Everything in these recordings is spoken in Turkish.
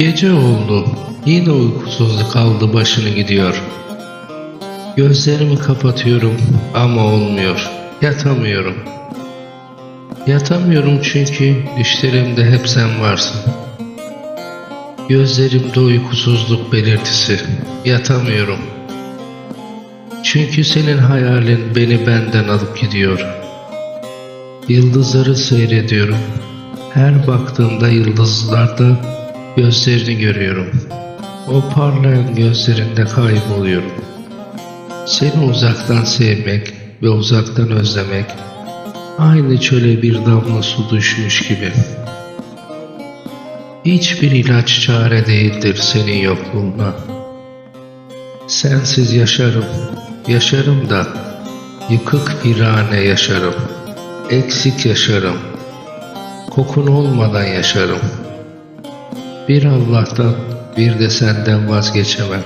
Gece oldu. Yine uykusuzluk aldı başını gidiyor. Gözlerimi kapatıyorum ama olmuyor. Yatamıyorum. Yatamıyorum çünkü düşlerimde hep sen varsın. Gözlerimde uykusuzluk belirtisi. Yatamıyorum. Çünkü senin hayalin beni benden alıp gidiyor. Yıldızları seyrediyorum. Her baktığımda yıldızlarda gözlerini görüyorum. O parlayan gözlerinde kayboluyorum. Seni uzaktan sevmek ve uzaktan özlemek aynı çöle bir damla su düşmüş gibi. Hiçbir ilaç çare değildir senin yokluğuna. Sensiz yaşarım, yaşarım da yıkık virane yaşarım, eksik yaşarım, kokun olmadan yaşarım. Bir Allah'tan bir de senden vazgeçemem.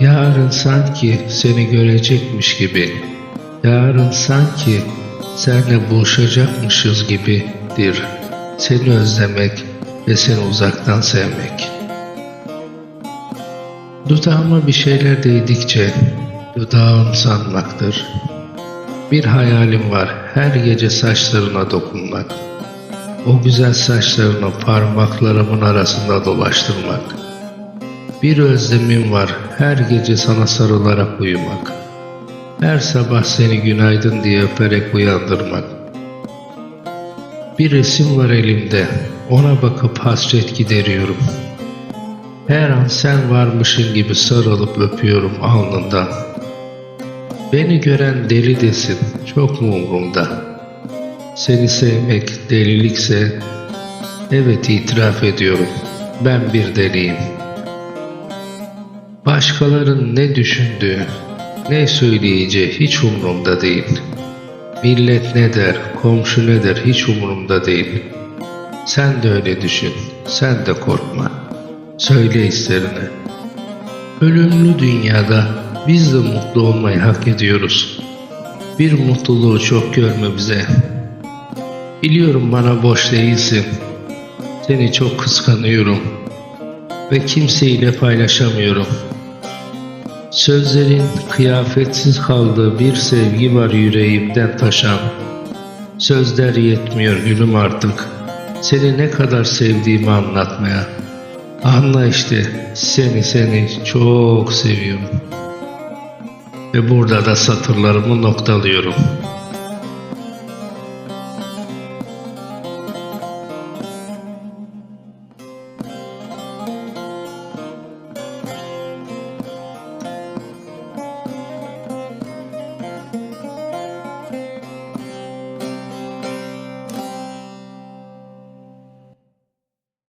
Yarın sanki seni görecekmiş gibi, yarın sanki senle buluşacakmışız gibidir. Seni özlemek ve seni uzaktan sevmek. Dudağıma bir şeyler değdikçe dudağım sanmaktır. Bir hayalim var her gece saçlarına dokunmak. O güzel saçlarını parmaklarımın arasında dolaştırmak. Bir özlemim var her gece sana sarılarak uyumak. Her sabah seni günaydın diye öperek uyandırmak. Bir resim var elimde, ona bakıp hasret gideriyorum. Her an sen varmışın gibi sarılıp öpüyorum alnından. Beni gören deli desin, çok mu umurumda? Seni sevmek delilikse, evet itiraf ediyorum, ben bir deliyim. Başkaların ne düşündüğü, ne söyleyeceği hiç umurumda değil. Millet ne der, komşu ne der hiç umurumda değil. Sen de öyle düşün, sen de korkma. Söyle hislerini. Ölümlü dünyada biz de mutlu olmayı hak ediyoruz. Bir mutluluğu çok görme bize. Biliyorum bana boş değilsin. Seni çok kıskanıyorum. Ve kimseyle paylaşamıyorum. Sözlerin kıyafetsiz kaldığı bir sevgi var yüreğimden taşan. Sözler yetmiyor gülüm artık. Seni ne kadar sevdiğimi anlatmaya. Anla işte seni seni çok seviyorum. Ve burada da satırlarımı noktalıyorum.